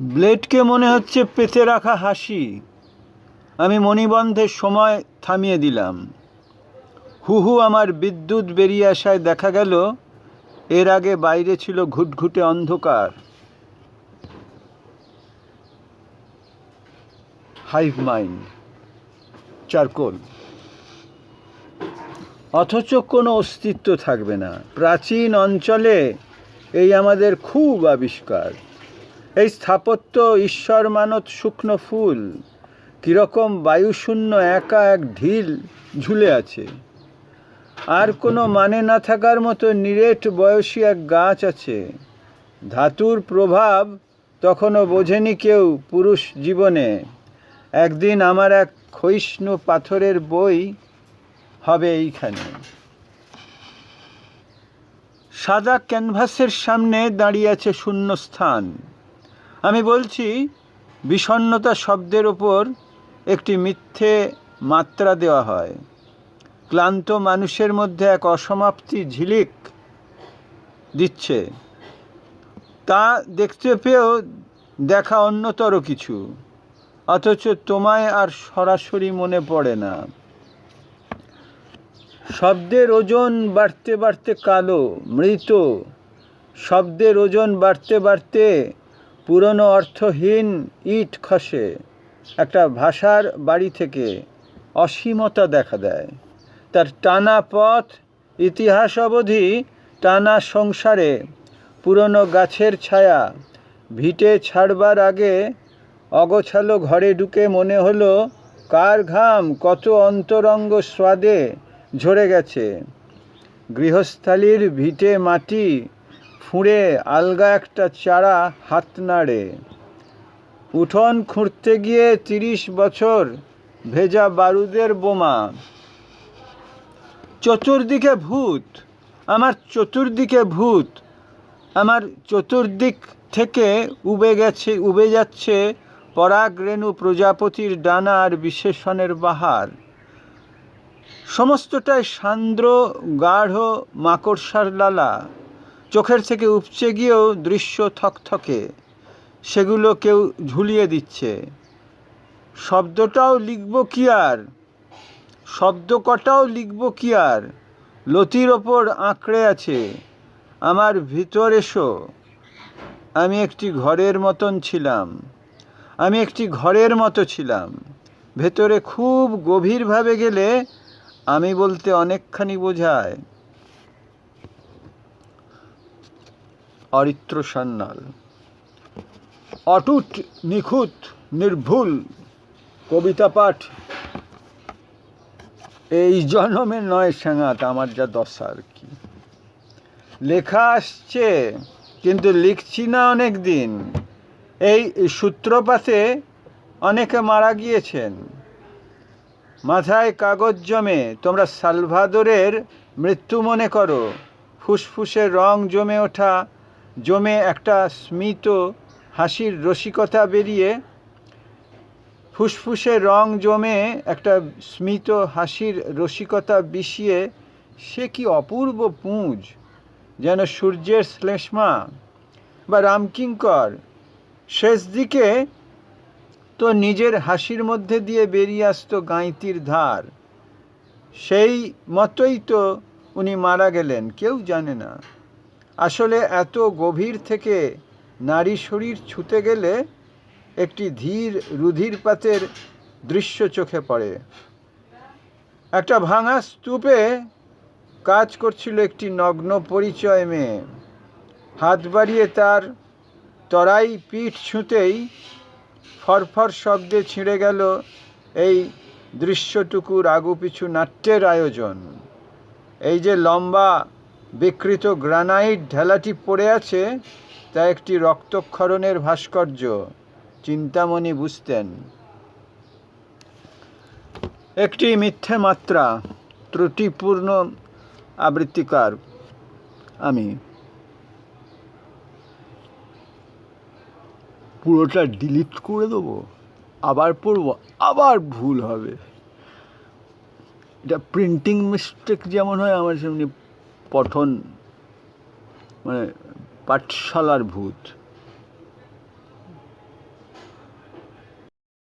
ব্লেডকে মনে হচ্ছে পেতে রাখা হাসি। আমি মণিবন্ধের সময় থামিয়ে দিলাম। হু হু আমার বিদ্যুৎ বেরিয়ে আসায় দেখা গেল, এর আগে বাইরে ছিল ঘুটঘুটে অন্ধকার। Hive mind charcoal. অথচ কোনো অস্তিত্ব থাকবে না। প্রাচীন অঞ্চলে এই আমাদের খুব আবিষ্কার। এই স্থাপত্য ঈশ্বর মানত শুকনো ফুল। কীরকম বায়ুশূন্য একা এক ঢিল ঝুলে আছে। আর কোনো মানে না থাকার মতো নিরেট বয়সী এক গাছ আছে। ধাতুর প্রভাব তখনও বোঝেনি কেউ পুরুষ জীবনে। একদিন আমার এক ক্ষয়িষ্ণু পাথরের বই হবে এইখানে। সাদা ক্যানভাসের সামনে দাঁড়িয়ে আছে শূন্যস্থান। আমি বলছি, বিষণ্ণতা শব্দের ওপর একটি মিথ্যে মাত্রা দেওয়া হয়। ক্লান্ত মানুষের মধ্যে এক অসমাপ্তি ঝিলিক দিচ্ছে। তা দেখতে পেয়েও দেখা অন্যতর কিছু, অথচ তোমায় আর সরাসরি মনে পড়ে না। শব্দের ওজন বাড়তে বাড়তে কালো, মৃত। শব্দের ওজন বাড়তে বাড়তে পুরনো অর্থহীন ইট খসে। একটা ভাষার বাড়ি থেকে অসীমতা দেখা দেয়। তার টানা পথ, ইতিহাস অবধি টানা সংসারে পুরনো গাছের ছায়া ভিটে ছাড়বার আগে অগোছালো ঘরে ঢুকে মনে হলো, কার ঘাম কত অন্তরঙ্গ স্বাদে ঝরে গেছে। গৃহস্থালির ভিটে মাটি ফুঁড়ে আলগা একটা চারা হাত নাড়ে। উঠোন খুঁড়তে গিয়ে তিরিশ বছর ভেজা বারুদের বোমা। চতুর্দিকে ভূত, আমার চতুর্দিকে ভূত, আমার চতুর্দিক থেকে উবে গেছে, উবে যাচ্ছে পরাগ রেণু প্রজাপতির ডানা আর বিশেষণের বাহার। সমস্তটাই সান্দ্র, গাঢ়, মাকড়সার লালা। চোখের থেকে উপচে গিয়েও দৃশ্য থকথকে, সেগুলো কেউ ঝুলিয়ে দিচ্ছে। শব্দটাও লিখব কি আর? শব্দ কটাও লিখব কি আর? লতির ওপর আঁকড়ে আছে। আমার ভিতর এসো। আমি একটি ঘরের মতন ছিলাম। আমি একটি ঘরের মতো ছিলাম। ভেতরে খুব গভীরভাবে গেলে আমি বলতে অনেকখানি বোঝায়। অরিত্র সান্যাল অটুট, নিখুঁত, নির্ভুল কবিতা পাঠ এই জন্মে নয় সাঙাত, আমার যা দশা আর কি। লেখা আসছে, কিন্তু লিখছি না অনেক দিন এই সূত্রপাতে অনেকে মারা গিয়েছেন। মাথায় কাগজ জমে, তোমরা সালভাদরের মৃত্যু মনে করো। ফুসফুসে রং জমে ওঠা জমে একটা স্মিত হাসির রসিকতা বেরিয়ে ফুসফুসে রং জমে একটা স্মিত হাসির রসিকতা বিষিয়ে, সে কি অপূর্ব পুঁজ যেন সূর্যের শ্লেষ্মা বা রামকিঙ্কর। শেষ দিকে তো নিজের হাসির মধ্যে দিয়ে বেরিয়ে আসতো গাঁইতির ধার। সেই মতোই তো উনি মারা গেলেন, কেউ জানে না। আসলে এত গভীর থেকে নারী শরীর ছুতে গেলে একটি ধীর রুধিরপাতের দৃশ্য চোখে পড়ে। একটা ভাঙা স্তূপে কাজ করছিল একটি নগ্ন পরিচয় মেয়ে। হাত বাড়িয়ে তার তরাই পিঠ ছুঁতেই ফরফর শব্দে ছিঁড়ে গেল এই দৃশ্যটুকুর আগুপিছু নাট্যের আয়োজন। এই যে লম্বা বিকৃত গ্রানাইট ঢেলাটি পড়ে আছে, তা একটি রক্তক্ষরণের ভাস্কর্য। চিন্তামণি বুঝতেন। একটি মিথ্যে মাত্রা, ত্রুটিপূর্ণ আবৃত্তিকার আমি। পুরোটা ডিলিট করে দেবো। আবার পড়ব, আবার ভুল হবে। এটা প্রিন্টিং মিস্টেক যেমন হয়, আমার সেমনি পঠন মানে পাঠশালার ভূত।